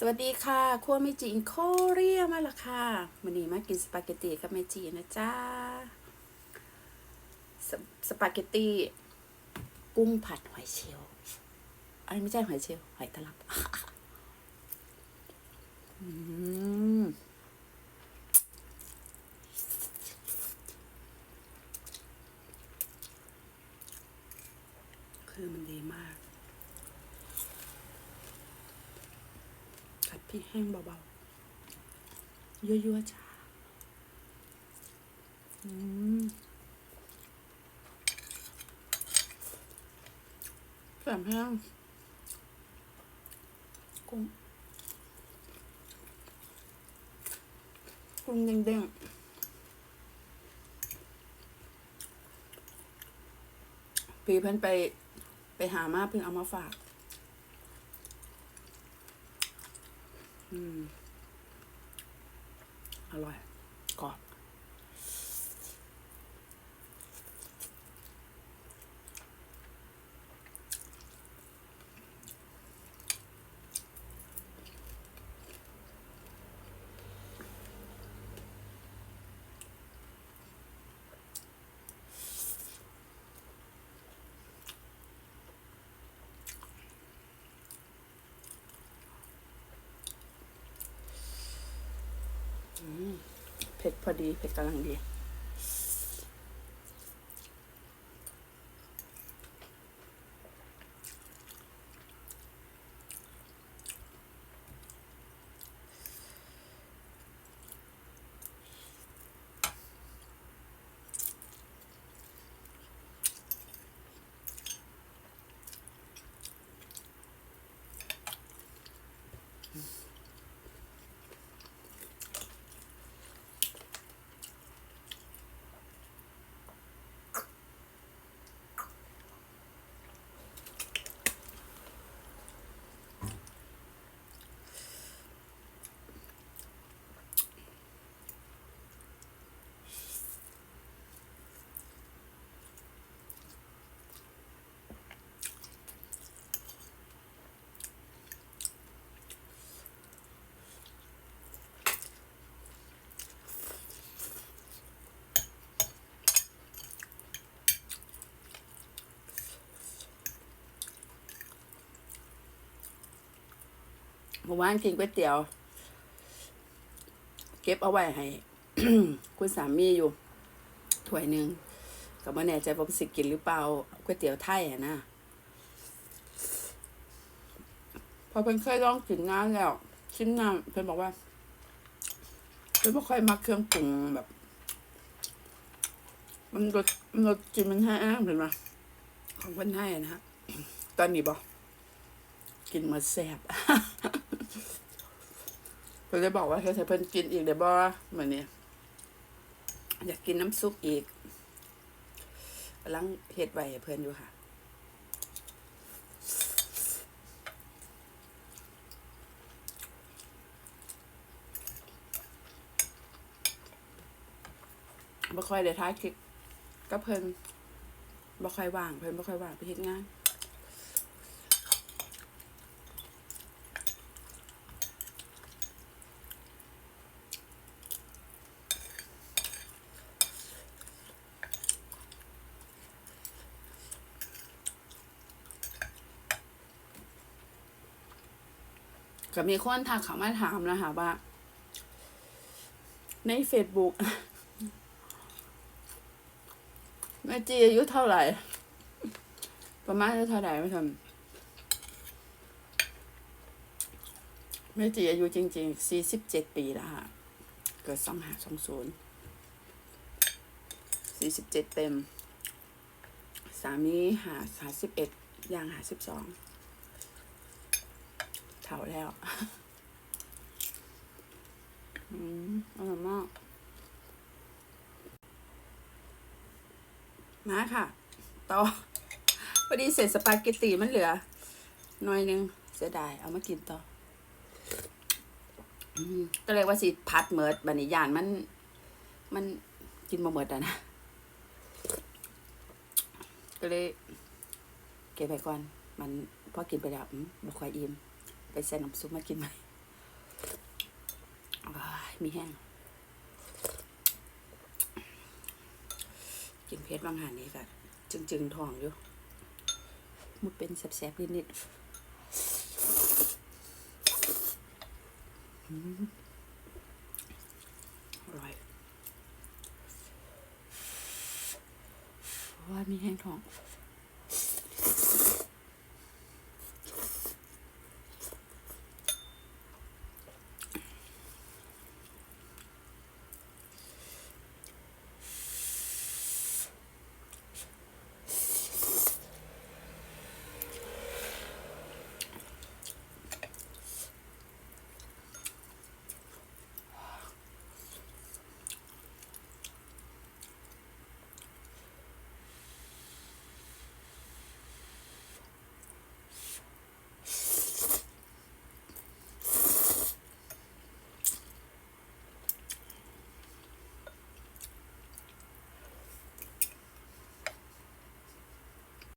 สวัสดีค่ะครัวเมจิอินโคเรียมาและค่ะวันนี้มากินสปาเกตตีกับเมจินะจ๊ะสสปาเกตตีกุ้งผัดหอยเชลล์อันนี้ไม่ใช่หอยเชลล์หอยตลับ อืมคือมันดีมาก ผัดพ ริกแห้งเบาๆยั่วๆจ้าอืมแสบแห้งกุ้งกุ้งเด้งๆพี่เพิ่นไปไปหามาเพิ่งเอามาฝาก อร่อยกรอบ เผ็ดพอดี เผ็ดกำลังดี เมื่อวานกินก๋วยเตี๋ยว เก็บเอาไว้ให้คุณสามีอยู่ถ้วยหนึ่งก็ไม่แน่ใจว่าสิกินหรือเปล่าก๋วยเตี๋ยวไทยอะนะพอเพิ่นเคยลองกินงานแล้วชิมน้ำเพิ่นบอกว่าเพิ่นไม่ค่อยมักเครื่องปรุงแบบ มันรสมันรสจินมันแห้งเห็นไหมของเพิ่นให้นะฮะตอนนี้บอกกินมาแซ่บ พิ่นเลยบอกว่าเฮ้เพิ่นกินอีกเดี๋ยวบ่เหมือนนี้อยากกินน้ำซุปอีกกำลังเฮ็ดไว้ให้เพิ่นอยู่ค่ะ บ่ค่อยได้ท้ายคลิปก็เพิ่นบ่ค่อยว่าง เพิ่นบ่ค่อยว่างไปเฮ็ดงาน ก็มีคนทักเขามาถามนะคะว่า ในเฟซบุ๊กแม่จีอายุเท่าไหร่ ประมาณเท่าไหร่ไม่ทำแม่จีอายุจริงๆสี่สิบเจ็ดปีแล้วค่ะ เกิดสองหาสองศูนย์สี่สิบเจ็ดเต็ม สามีหาหาสิบเอ็ดย่างหาสิบสอง เท่าแล้ว อืมอร่อยมาก มาค่ะ ต่อพอดีเสร็จสปาเกตตีมันเหลือ หน่อยหนึงเสียดาย เอามากินต่อก็เลยว่าสิพัดเมิดบันิยานมัน มันกินมาเมิดอะนะ ก็เลย เก็บไปก่อน มันพอกินไปแล้วอืมบ่ค่อยอิ่ม ไปใส่น้ำซุปมากินไหมมีแห้ง กินเพชรบางหันนี้ก็จึงจึงๆท้องอยู่มุดเป็นแสบๆนิดๆอืมอร่อยว่ามีแห้งท้อง